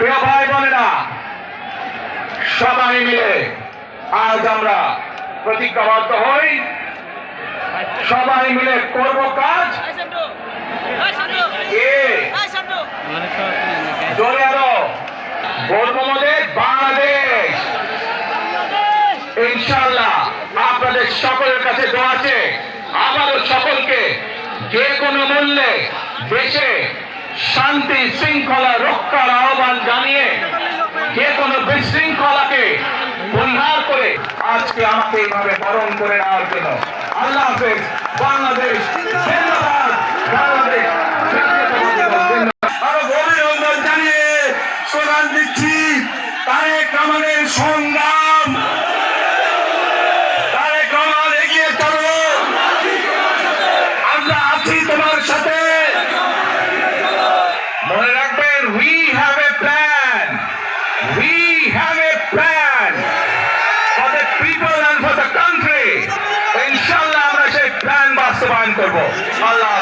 প্রিয় ভাই বোনেরা, সবাই মিলে আজ আমরা প্রতিজ্ঞাবদ্ধ হই। সবাই মিলে করব কাজ। বাংলাদেশ। ইনশাল্লাহ আপনাদের সকলের কাছে দোয়া আছে। সকলকে যে কোনো মূল্যে দেশে শান্তি, শৃঙ্খলা রক্ষার আহ্বান জানিয়ে যে কোনো বিশৃঙ্খলাকে পরিহার করে আজকে আমাকে এইভাবে বরণ করে নেওয়ার জন্য। আল্লাহ হাফেজ, Bangladesh We have a plan. We have a plan for the people and for the country. ইনশাল্লাহ আমরা সেই প্ল্যান বাস্তবায়ন করবো Allah.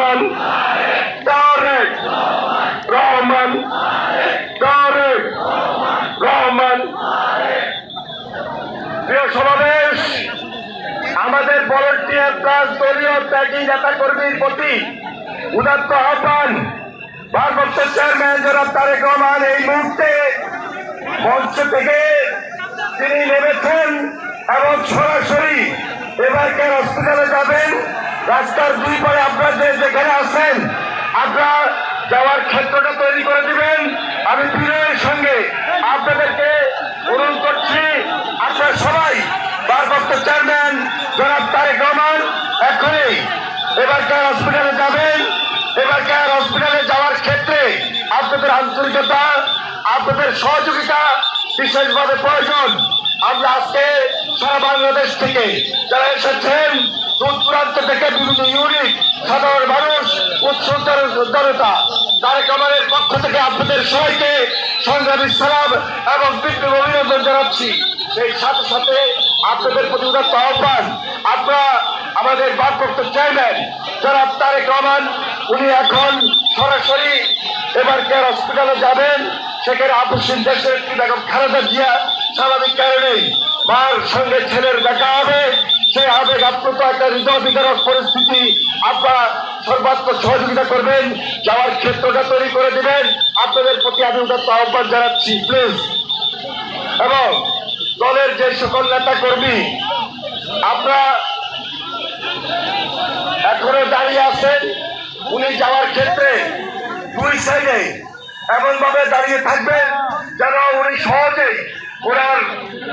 রহমান তারেক রহমান তারেক রহমান প্রিয় সমাবেশ, আমাদের ভলেন্টিয়ার প্লাস দলীয় ত্যাগী নেতা কর্মীর প্রতি উদাত্ত আহ্বান। ভারপ্রাপ্ত চেয়ারম্যান জনাব তারেক রহমান এই মুহূর্তে মঞ্চ থেকে তিনি নেমেছেন এবং সরাসরি এবারকার হসপিটালে যাবেন? রাস্তার দুই পারে আপনারা যে যেখানে আছেন, আপনারা যাওয়ার ক্ষেত্রটা তৈরি করে দিবেন। আমি বিনয়ের সঙ্গে আপনাদেরকে অনুরোধ করছি, আপনারা সবাই ভারপ্রাপ্ত চেয়ারম্যান জনাব তারেক রহমান এখনই এবারকার হসপিটালে যাবেন। এবারকার হসপিটালে যাওয়ার ক্ষেত্রে আপনাদের আন্তরিকতা, আপনাদের সহযোগিতা বিশেষভাবে প্রয়োজন। আমরা আজকে সারা বাংলাদেশ থেকে যারা এসেছেন দূর দূরান্ত থেকে বিভিন্ন ইউনিট সাধারণ মানুষ উৎসব জনতা তারেক রহমানের পক্ষ থেকে আপনাদের সবাইকে সংগ্রামী সালাম এবং বিপ্লব অভিনন্দন জানাচ্ছি। সেই সাথে সাথে আপনাদের প্রতি উদাত্ত আহ্বান, আপনারা আমাদের ভারপ্রাপ্ত চেয়ারম্যান যারা তারেক রহমান, উনি এখন সরাসরি এবার কেয়ার হসপিটালে যাবেন, সেখানে আপসিন দেশের বেগম খালেদা জিয়া স্বাভাবিক কারণেই মার সঙ্গে ছেলের দেখা হবে, সে আবেগ আপ্লুত একটা হৃদয় বিদারক পরিস্থিতি। আপনারা সর্বাত্মক সহযোগিতা করবেন, যাওয়ার ক্ষেত্রটা তৈরি করে দেবেন। আপনাদের প্রতি আমি উদাত্ত আহ্বান জানাচ্ছি, প্লিজ। এবং দলের যে সকল নেতা কর্মী আপনারা এখনও দাঁড়িয়ে আছেন, উনি যাওয়ার ক্ষেত্রে দুই সাইডে এমনভাবে দাঁড়িয়ে থাকবেন যেন উনি সহজেই ওনার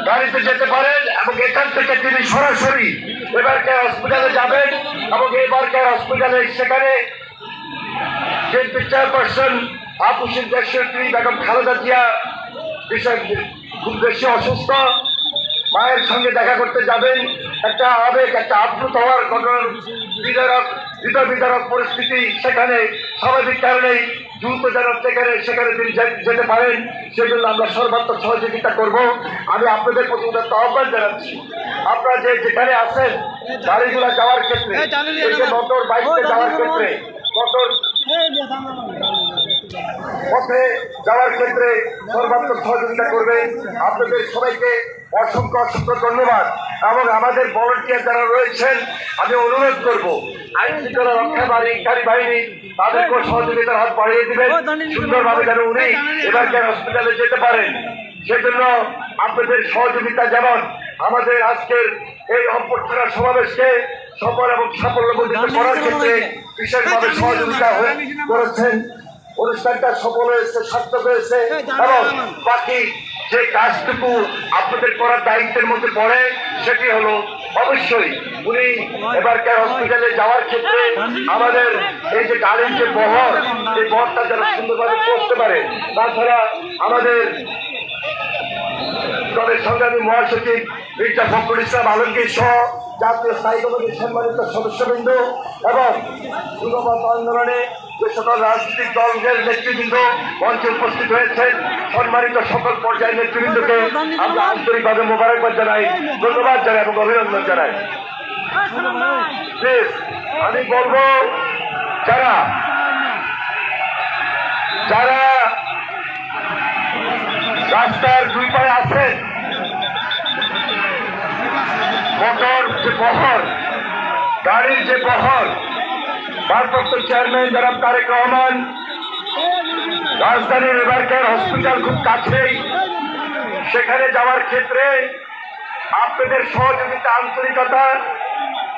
বাড়িতে যেতে পারেন এবং এখান থেকে তিনি সরাসরি এবার কে হসপিটালে যাবেন এবং এবারকার হসপিটালে সেখানে বিএনপি চেয়ারপারসন আপুসিন দেশনেত্রী বেগম খালেদা জিয়া বিষয় খুব বেশি অসুস্থ। মায়ের সঙ্গে দেখা করতে যাবেন। একটা আবেগ একটা আপ্লুত হওয়ার ঘটনার বিদারক হৃদয় বিদারক পরিস্থিতি সেখানে স্বাভাবিক কারণেই দ্রুত যেন সেখানে সেখানে তিনি যেতে পারেন সেই জন্য আমরা সর্বাত্মক সহযোগিতা করব। আমি আপনাদের প্রতি উদাত্ত আহ্বান জানাচ্ছি। আপনারা যে যেখানে আছেন গাড়িগুলো যাওয়ার ক্ষেত্রে। মোটর বাইকে যাওয়ার ক্ষেত্রে মোটর পথে যাওয়ার ক্ষেত্রে সর্বাত্মক সহযোগিতা করবে, আপনাদের সবাইকে অসংখ্য অসংখ্য ধন্যবাদ। এবং আমাদের ভলেন্টিয়ার যারা রয়েছেন, আমি অনুরোধ করব আইন শৃঙ্খলা রক্ষাকারী বাহিনী, তাদেরকেও সহযোগিতার হাত বাড়িয়ে দিবেন, সুন্দরভাবে যেন উনি এবার যেন হসপিটালে যেতে পারেন। সেজন্য আপনাদের সহযোগিতা যেমন আমাদের আজকের এই অভ্যর্থনা সমাবেশকে সফল এবং সাফল্যমণ্ডিত করার ক্ষেত্রে বিশেষভাবে সহযোগিতা হয়ে করেছেন। অনুষ্ঠানটা সফল হয়েছে সার্থক হয়েছে। এবং বাকি যে কাজটুকু আপনাদের করার দায়িত্বের মধ্যে পড়ে সেটি হলো অবশ্যই উনি এবারকার হসপিটালে যাওয়ার ক্ষেত্রে আমাদের এই যে গাড়ির যে বহর এই বহরটা যেন সুন্দরভাবে পৌঁছতে পারে তাছাড়া আমাদের দলের সংগ্রামী মহাসচিব মির্জা ফখরুল ইসলাম আলমগীর সহ জাতীয় স্থায়ী কমিটির সম্মানিত সদস্যবৃন্দ এবং যুগপথ আন্দোলনে যে সকল রাজনৈতিক দলের নেতৃবৃন্দ মঞ্চে উপস্থিত হয়েছেন। সম্মানিত সকল পর্যায়ের নেতৃবৃন্দকে আমরা আন্তরিকভাবে মোবারকবাদ জানাই, ধন্যবাদ জানাই এবং অভিনন্দন জানাই। আমি বলব, যারা যারা রাস্তার দুই পায়ে আছেন, মোটর যে বহর, গাড়ির যে বহর ভারপ্রাপ্ত চেয়ারম্যান জনাব তারেক রহমান, রাজধানীর এবারকার হসপিটাল খুব কাছেই। সেখানে যাওয়ার ক্ষেত্রে আপনাদের সহযোগিতা, আন্তরিকতা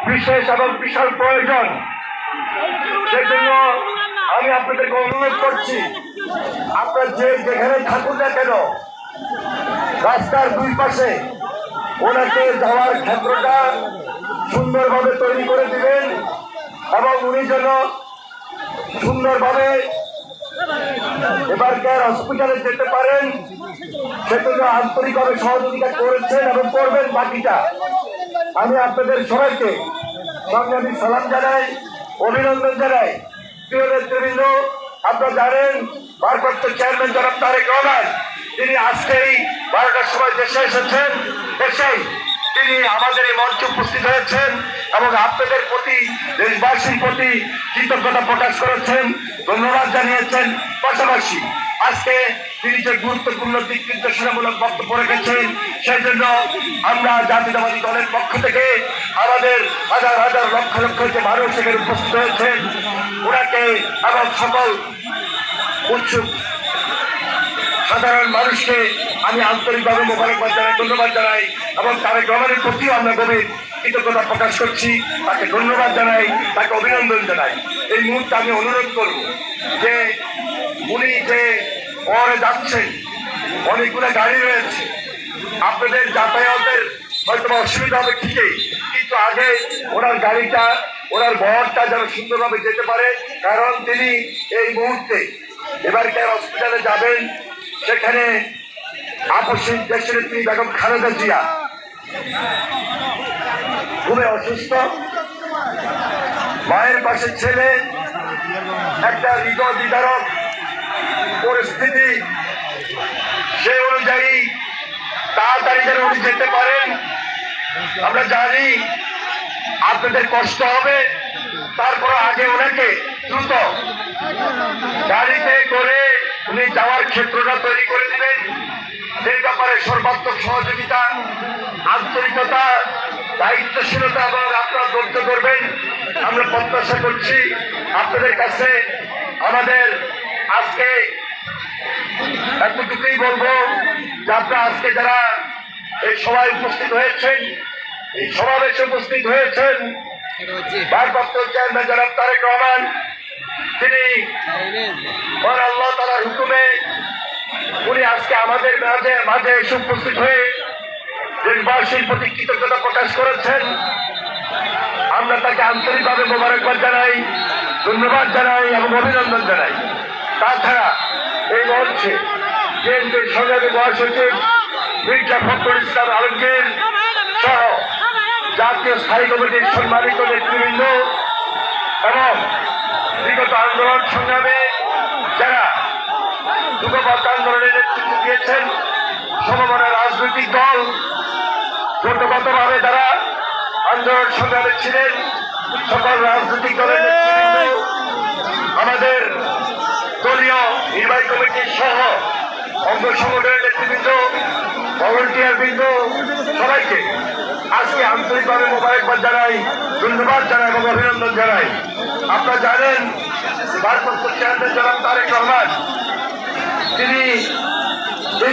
বিশেষ এবং বিশাল প্রয়োজন। সেজন্য আমি আপনাদেরকে অনুরোধ করছি, আপনার যে যেখানে থাকুন না কেন, রাস্তার দুই পাশে ওনাকে যাওয়ার ক্ষেত্রটা সুন্দরভাবে তৈরি করে দিবেন। এবং উনি যেন সুন্দরভাবে এবারকার হসপিটালে যেতে পারেন সেজন্য আন্তরিকভাবে সহযোগিতা করেছেন এবং করবেন বাকিটা। আমি আপনাদের সবাইকে সংগ্রামী সালাম জানাই, অভিনন্দন জানাই। প্রিয় নেতৃবৃন্দ, আপনারা জানেন, ভারপ্রাপ্ত চেয়ারম্যান জনাব তারেক রহমান, তিনি আজকেই বারোটার সময় দেশে এসেছেন। এসেই তিনি আমাদের এই মঞ্চে উপস্থিত হয়েছেন এবং আপনাদের প্রতি, দেশবাসীর প্রতি কৃতজ্ঞতা প্রকাশ করেছেন, ধন্যবাদ জানিয়েছেন। পাশাপাশি আজকে তিনি যে গুরুত্বপূর্ণ দিক নির্দেশনামূলক বক্তব্য রেখেছেন সেই জন্য আমরা জাতীয়তাবাদী দলের পক্ষ থেকে আমাদের হাজার হাজার লক্ষ লক্ষ যে মানুষ এখানে উপস্থিত হয়েছেন, ওনাকে এবং সকল উৎসুক সাধারণ মানুষকে আমি আন্তরিকভাবে মোবারকবাদ জানাই, ধন্যবাদ জানাই, এবং তারেক রহমানের প্রতিও আমরা গভীর কৃতজ্ঞতা প্রকাশ করছি। তাকে ধন্যবাদ জানাই, তাকে অভিনন্দন জানাই। এই মুহূর্তে আমি অনুরোধ করব যে উনি যে পরে যাচ্ছেন, অনেকগুলো গাড়ি রয়েছে। আপনাদের যাতায়াতের হয়তো অসুবিধা হবে ঠিকই, কিন্তু আগে ওনার গাড়িটা, ওনার বহরটা যেন সুন্দরভাবে যেতে পারে, কারণ তিনি এই মুহূর্তে এবারকার হসপিটালে যাবেন। সেখানে আপসিক দেশের তিনি বেগম খালেদা জিয়া? খুবই অসুস্থ। মায়ের পাশে ছেলে, একটা হৃদয় বিদারক পরিস্থিতি। সে অনুযায়ী তাড়াতাড়ি যেন উনি যেতে পারেন। আমরা জানি আপনাদের কষ্ট হবে। তারপর আগে ওনাকে দ্রুত গাড়িতে করে উনি যাওয়ার ক্ষেত্রটা তৈরি করে দিবেন। সেই ব্যাপারে সর্বাত্মক সহযোগিতা, আন্তরিকতা, দায়িত্বশীলতা এবং আপনারা ধৈর্য করবেন আমরা প্রত্যাশা করছি আপনাদের কাছে আমাদের আজকে এতটুকুই বলব যে আপনারা আজকে যারা এই সভায় উপস্থিত হয়েছেন, এই সমাবেশে উপস্থিত হয়েছেন, ভারপ্রাপ্ত চেয়ারম্যান জনাব তারেক রহমান তিনি মহান আল্লাহ তালার হুকুমে উনি আজকে আমাদের মাঝে মাঝে এসে উপস্থিত হয়ে দেশবাসীর প্রতি কৃতজ্ঞতা প্রকাশ করেছেন, আমরা তাকে আন্তরিকভাবে মোবারকবাদ জানাই, ধন্যবাদ জানাই এবং অভিনন্দন জানাই। তাছাড়া এই মঞ্চে কেন্দ্রের সংগ্রামী মহাসচিব মির্জা ফখরুল ইসলাম আলমগীর সহ জাতীয় স্থায়ী কমিটির সম্মানিত নেতৃবৃন্দ এবং বিগত আন্দোলন সংগ্রামে যারা যুগপথ আন্দোলনের নেতৃত্ব দিয়েছেন সমমনা রাজনৈতিক দল ছোটগতভাবে তারা আন্দোলন সংগ্রামে ছিলেন, সকল রাজনৈতিক দলের আমাদের দলীয় নির্বাহী কমিটি সহ অঙ্গ সংগঠনের নেতৃবৃন্দ, ভলেন্টিয়ার বৃন্দ, সবাইকে আজকে আন্তরিকভাবে মোবারকবাদ জানাই। ধন্যবাদ জানাই এবং অভিনন্দন জানাই। আপনারা জানেন ভারপ্রাপ্ত চেয়ারম্যান জনাব তারেক রহমান তিনি যে